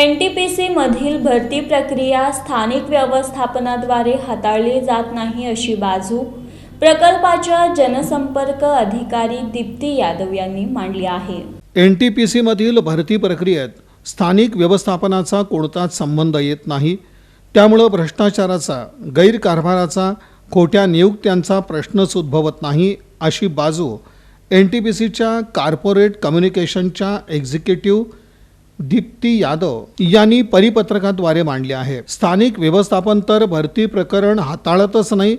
N T P सीमधील भरती प्रक्रिया स्थानिक व्यवस्थापनाद्वारे हाताळली जात नाही अशी बाजू प्रकल्पाच्या जनसंपर्क अधिकारी दीप्ती यादव यांनी मांडली आहे. एन टी पी सीमधील भरती प्रक्रियेत स्थानिक व्यवस्थापनाचा कोणताच संबंध येत नाही. त्यामुळं भ्रष्टाचाराचा गैरकारभाराचा खोट्या नियुक्त्यांचा प्रश्नच उद्भवत नाही अशी बाजू एन टी पी सीच्या कॉर्पोरेट कम्युनिकेशनच्या एक्झिक्युटिव्ह दीप्ती यादव यांनी परिपत्रकाद्वारे मांडले आहे. स्थानिक व्यवस्थापन तर भरती प्रकरण हाताळतच नाही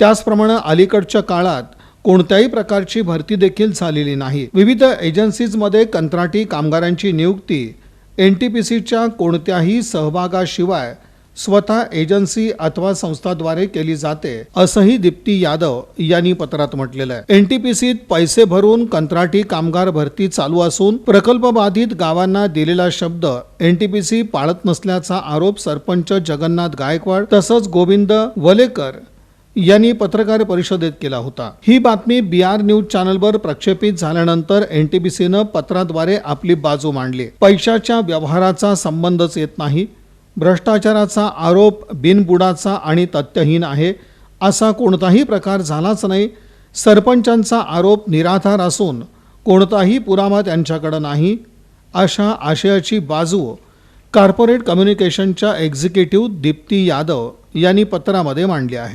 त्याचप्रमाणे अलीकडच्या काळात कोणत्याही प्रकारची भरती देखील झालेली नाही. विविध एजन्सीजमध्ये कंत्राटी कामगारांची नियुक्ती एन टी पी सीच्या कोणत्याही सहभागाशिवाय स्वतः एजन्सी अथवा संस्थाद्वारे केली जाते असंही दीप्ती यादव यांनी पत्रात म्हटलेलं आहे. एन टी पी सीत पैसे भरून कंत्राटी कामगार भरती चालू असून प्रकल्प बाधित गावांना दिलेला शब्द एन टी पी सी पाळत नसल्याचा आरोप सरपंच जगन्नाथ गायकवाड तसंच गोविंद वलेकर यांनी पत्रकार परिषदेत केला होता. ही बातमी बी आर न्यूज चॅनलवर प्रक्षेपित झाल्यानंतर एन टी पी सीनं पत्राद्वारे आपली बाजू मांडली. पैशाच्या व्यवहाराचा संबंधच येत नाही. भ्रष्टाचाराचा आरोप बिनबुडाचा आणि तथ्यहीन आहे असा कोणताही प्रकार झालाच नाही. सरपंचांचा आरोप निराधार असून कोणताही पुरावा त्यांच्याकडं नाही. अशा आशयाची बाजू कॉर्पोरेट कम्युनिकेशनच्या एक्झिक्युटिव्ह दीप्ती यादव यांनी पत्रामध्ये मांडली आहे.